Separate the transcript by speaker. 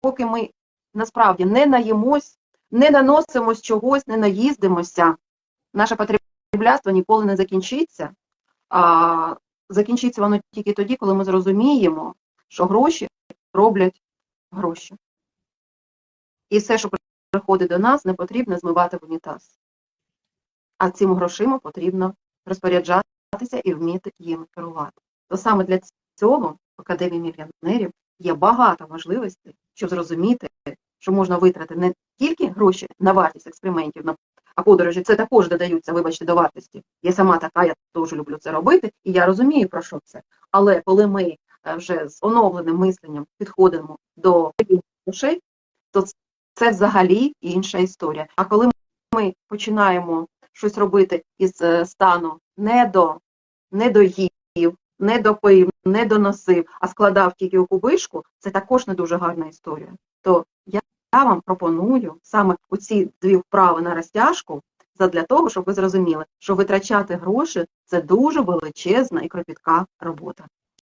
Speaker 1: поки ми насправді не наїмось, не наносимось чогось, не наїздимося, наше потреблятство ніколи не закінчиться. А закінчиться воно тільки тоді, коли ми зрозуміємо, що гроші роблять гроші. І все, що приходить до нас, не потрібно змивати в унітаз. А цими грошима потрібно розпоряджатися і вміти їм керувати. То саме для цього в Академії мільйонерів є багато можливостей, щоб зрозуміти, що можна витратити не тільки гроші на вартість експериментів, а подорожі це також додаються, вибачте, до вартості. Я сама така, я теж люблю це робити, і я розумію, про що це. Але коли ми е, вже з оновленим мисленням підходимо до грошей, то це взагалі інша історія. А коли ми починаємо щось робити із е, стану не до не допив, не доносив, а складав тільки у кубишку, це також не дуже гарна історія. То я, вам пропоную саме у ці дві вправи на розтяжку для того, щоб ви зрозуміли, що витрачати гроші це дуже величезна і кропітка робота.